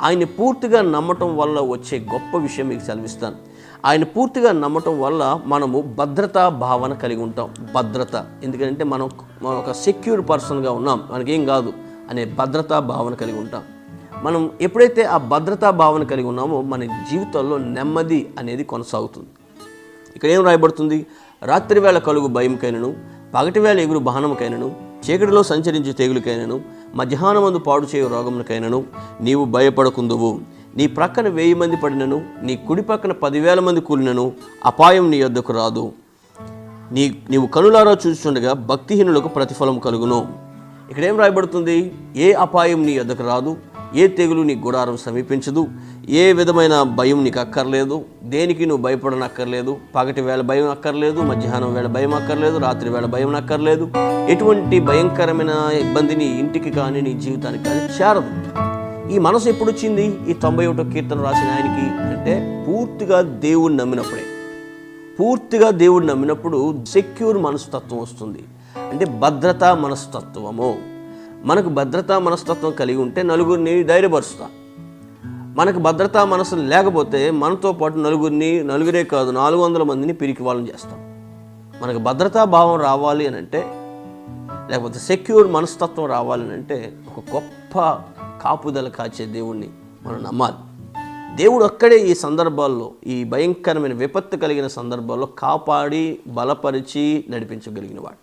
ఆయన్ని పూర్తిగా నమ్మటం వల్ల వచ్చే గొప్ప విషయం మీకు సెలవిస్తాను. ఆయన పూర్తిగా నమ్మటం వల్ల మనము భద్రతా భావన కలిగి ఉంటాం. భద్రత. ఎందుకంటే మనం మనం ఒక సెక్యూర్ పర్సన్గా ఉన్నాం. మనకేం కాదు. అనే భద్రతా భావన కలిగి ఉంటాం. మనం ఎప్పుడైతే ఆ భద్రతా భావన కలిగి ఉన్నామో మన జీవితంలో నెమ్మది అనేది కొనసాగుతుంది. ఇక్కడ ఏం రాయబడుతుంది? రాత్రి వేళ కలుగు భయంకైనను పగటి వేళ ఎగురు బాణముకైనను చీకటిలో సంచరించే తెగులకైనను మధ్యాహ్నమందు పాడు చేయు రోగములకైనను నీవు భయపడకుందువు. నీ ప్రక్కన వెయ్యి మంది పడినను నీ కుడి పక్కన పదివేల మంది కూలినను అపాయం నీ యొద్దకు రాదు. నీ నీవు కనులారా చూస్తుండగా భక్తిహీనులకు ప్రతిఫలం కలుగును. ఇక్కడేం రాయబడుతుంది? ఏ అపాయం నీ వద్దకు రాదు. ఏ తెగులు నీ గుడారం సమీపించదు? ఏ విధమైన భయం నీకు అక్కర్లేదు? దేనికి నువ్వు భయపడనక్కర్లేదు పగటి వేళ భయం అక్కర్లేదు మధ్యాహ్నం వేళ భయం అక్కర్లేదు రాత్రి వేళ భయం అక్కర్లేదు. ఎటువంటి భయంకరమైన ఇబ్బందిని ఇంటికి కానీ నీ జీవితానికి కానీ చేరదు. ఈ మనసు ఎప్పుడు వచ్చింది ఈ తొంభై ఒకటో కీర్తన రాసిన ఆయనకి అంటే పూర్తిగా దేవుణ్ణి నమ్మినప్పుడే. పూర్తిగా దేవుడు నమ్మినప్పుడు సెక్యూర్ మనస్తత్వం వస్తుంది. అంటే భద్రతా మనస్తత్వము. మనకు భద్రతా మనస్తత్వం కలిగి ఉంటే నలుగురిని ధైర్యపరుస్తాం. మనకు భద్రతా మనసు లేకపోతే మనతో పాటు నలుగురిని నలుగురే కాదు నాలుగు వందల మందిని పిరికి వాళ్ళని చేస్తాం. మనకు భద్రతా భావం రావాలి అని అంటే లేకపోతే సెక్యూర్ మనస్తత్వం రావాలి అని అంటే ఒక గొప్ప కాపుదల కాచే దేవుణ్ణి మనం నమ్మాలి. దేవుడు అక్కడే ఈ సందర్భాల్లో ఈ భయంకరమైన విపత్తు కలిగిన సందర్భాల్లో కాపాడి బలపరిచి నడిపించగలిగిన వాడు